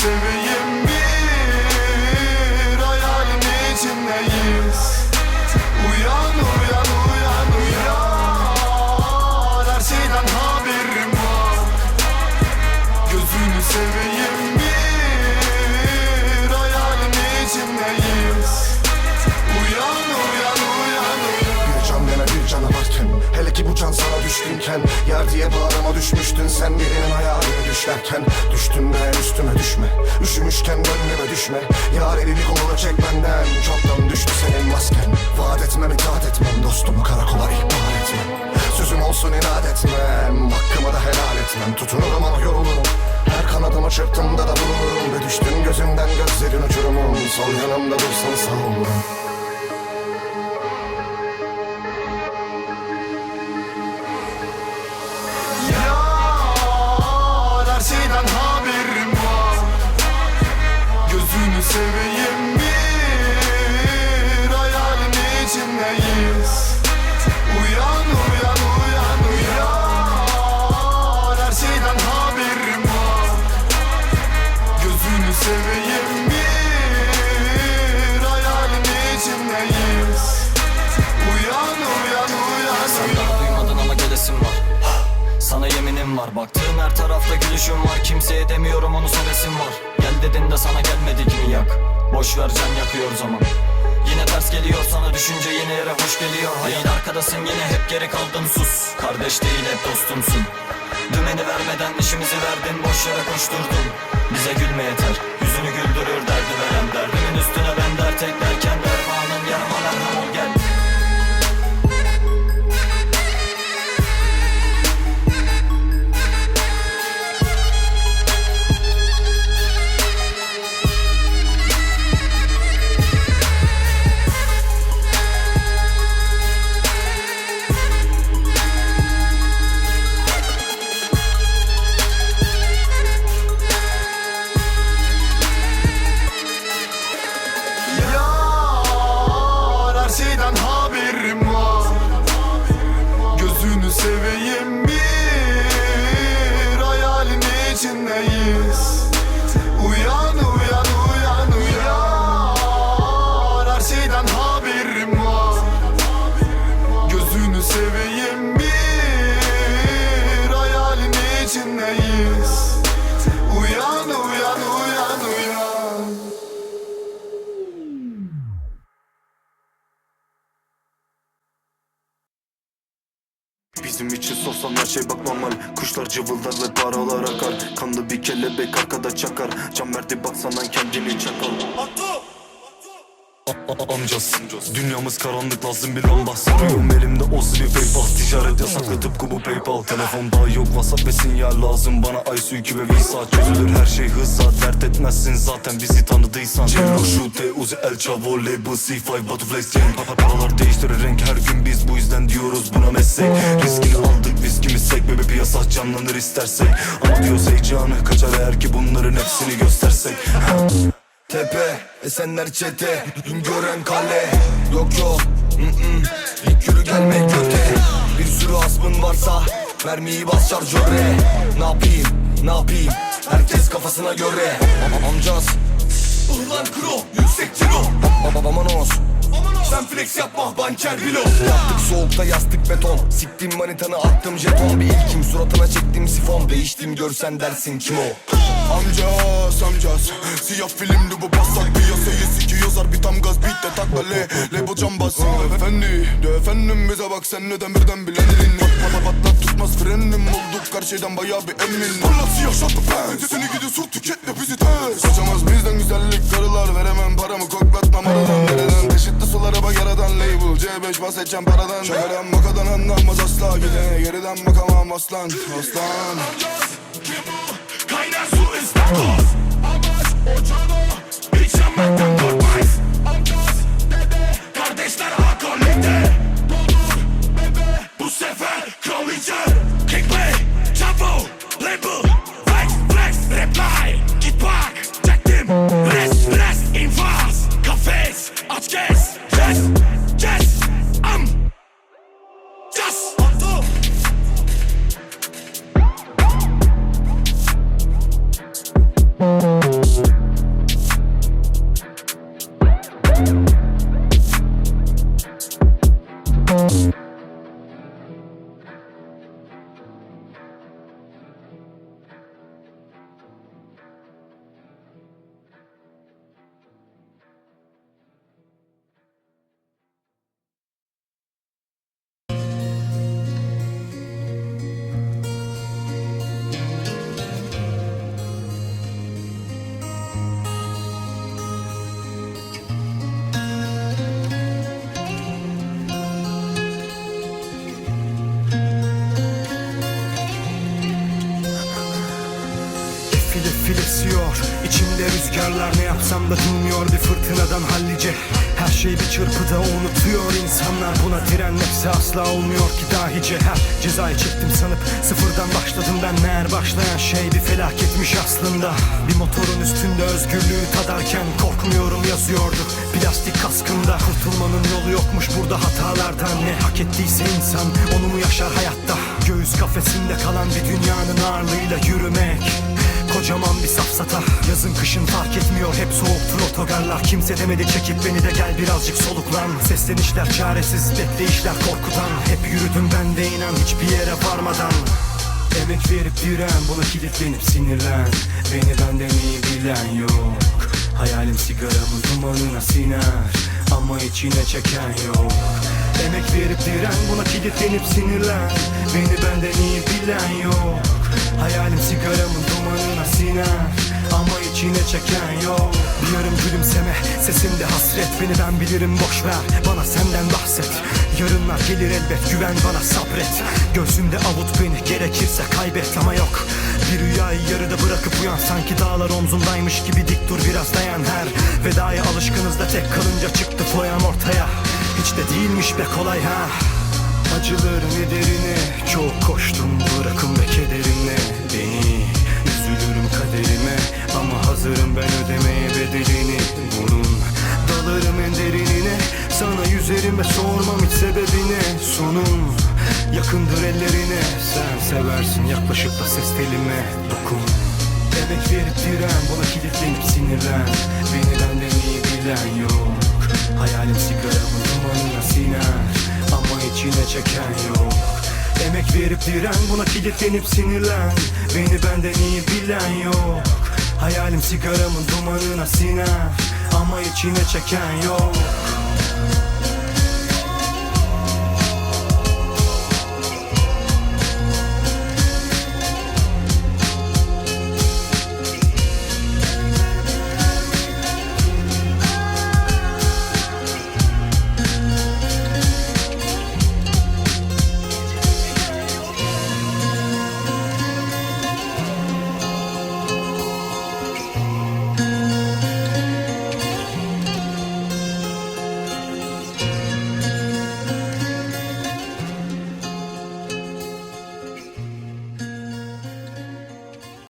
seveyim düşkünken Yer diye bağrıma düşmüştün sen birinin hayaline düşlerken Düştün de üstüme düşme Üşümüşken gönlüme düşme. Yar elini kolunu çek benden Çoktan düştü senin masken. Vaat etmem itaat etmem Dostumu karakola ihbar etmem. Sözüm olsun inat etmem Hakkımı da helal etmem. Tutunurum ama yorulurum her kanadımı çırptığımda da bulunurum Ve düştün gözümden gözlerin uçurumun Sol yanımda dursan sağ olurum seveyim bir hayalin içindeyiz. Uyan uyan uyan uyan. Her şeyden haberim var. Gözünü seveyim bir hayalin içindeyiz. Uyan uyan uyan uyan duymadın ama gelesim var. Sana yeminim var. Baktığım her tarafta gülüşüm var. Kimseye demiyorum onu sevesim var. Gel dedin de sana gelmedik mi yak. Boş ver can yakıyor zaman. Yine ters geliyor sana düşünce yine yere hoş geliyor. Hayır arkadasın yine hep geri kaldın sus. Kardeş değil hep dostumsun. Dümeni vermeden işimizi verdin boş yere koşturdun. Bize gülme yeter Bizim için sorsan her şey bak normal. Kuşlar cıvıldar ve paralar akar. Kanlı bir kelebek arkada çakar. Can verdi baksana kendini çakal A- a- Amcas Dünyamız karanlık lazım bir lamba Sarıyorum elimde o sivri paypal. Ticaret yasaklı tıpkı bu paypal. Telefon daha yok whatsapp ve sinyal lazım Bana. Ay suyu ve visa Çözülür her şey hızla. Dert etmezsin zaten bizi tanıdıysan. Cello Şute Uzi El Chavo Label C5 Butterflies Gang Pa- Paralar değiştirir renk her gün biz. Bu yüzden meslek Riskini aldık viskimiz sek Bebe piyasa canlanır istersek. Ama diyoruz heyecanı kaçar eğer ki bunların hepsini göstersek. Tepe, Esenler çete, gören kale. Yok yok, mm-mm. ilk yürü gelmek köte Bir sürü asmın varsa, mermiyi bas şarjöre Ne yapayım, ne yapayım, herkes kafasına göre. Am- Amcaz Ulan kro, yüksek ciro Babamanos sen flex yapma banker bilo. Yaptık soğukta yastık beton. Siktim manitanı attım jeton. Bir ilkim suratına çektim sifon. Değiştim görsen dersin kim o? Amcas amcas. Siyah filmli bu pasak Piyasayı sikiyorlar bir tam gaz beat de takla le Label cambaz. Efendi de efendim bize bak sen neden birden bilenilin Pat pat patlat tutmaz frenim. Olduk her şeyden bayağı bir emin. Parlat siyah şatlı pants Seni gidi sur tüketle bizi ters Kaçamaz bizden güzellik karılar Veremem. Paramı koklatmam aradan nereden Eşitli sulara bak yaradan label? C5 bahsedeceğim paradan. Şakadan makadan anlamaz asla. Gidene geriden bakamam aslan. Aslan esiyor İçimde rüzgarlar ne yapsam da dinmiyor. Bir fırtınadan hallice Her şey bir çırpıda unutuyor. İnsanlar Buna direnmekse asla olmuyor ki dahice. Her cezayı çektim sanıp sıfırdan başladım ben. Meğer başlayan şey bir felaketmiş aslında. Bir motorun üstünde özgürlüğü tadarken Korkmuyorum yazıyordu. Plastik kaskımda Kurtulmanın yolu yokmuş burada hatalardan. Ne hak ettiyse insan onu mu yaşar hayatta? Göğüs kafesinde kalan bir dünyanın ağırlığıyla yürümek Kocaman bir safsata. Yazın kışın fark etmiyor hep soğuktur otogarlar. Kimse demedi çekip beni de gel birazcık soluklan. Seslenişler çaresiz bekleyişler korkudan Hep yürüdüm ben de inan hiçbir yere varmadan. Emek verip diren buna kilitlenip sinirlen. Beni benden iyi bilen yok. Hayalim sigaramın dumanına siner. Ama içine çeken yok Emek verip diren buna kilitlenip sinirlen. Beni benden iyi bilen yok. Hayalim sigaramın dumanına siner. Ama içine çeken yok. Bir yarım gülümseme sesimde hasret. Beni ben bilirim boş ver. Bana senden bahset. Yarınlar gelir elbet güven bana sabret. Göğsünde avut beni gerekirse kaybet ama yok. Bir rüyayı yarıda bırakıp uyan Sanki dağlar omzundaymış gibi dik dur biraz dayan her. Vedaya alışkınız da tek kalınca çıktı foyan ortaya Hiç de değilmiş be kolay ha. Acıların ederine çok koştum bırakın be kederine Beni. Üzülürüm kaderime ama hazırım ben ödemeye bedelini. Bunun dalarım en derinine sana yüzerim sormam hiç sebebini Sonum yakındır ellerine sen seversin yaklaşıp da ses telime. Dokun Emek verip diren buna kilitlenip sinirlen. Beni benden iyi bilen yok. Hayalim sigaramın siner Ama içine çeken yok. Emek verip diren buna kilitlenip sinirlen. Beni benden iyi bilen yok. Hayalim sigaramın dumanına siner Ama içine çeken yok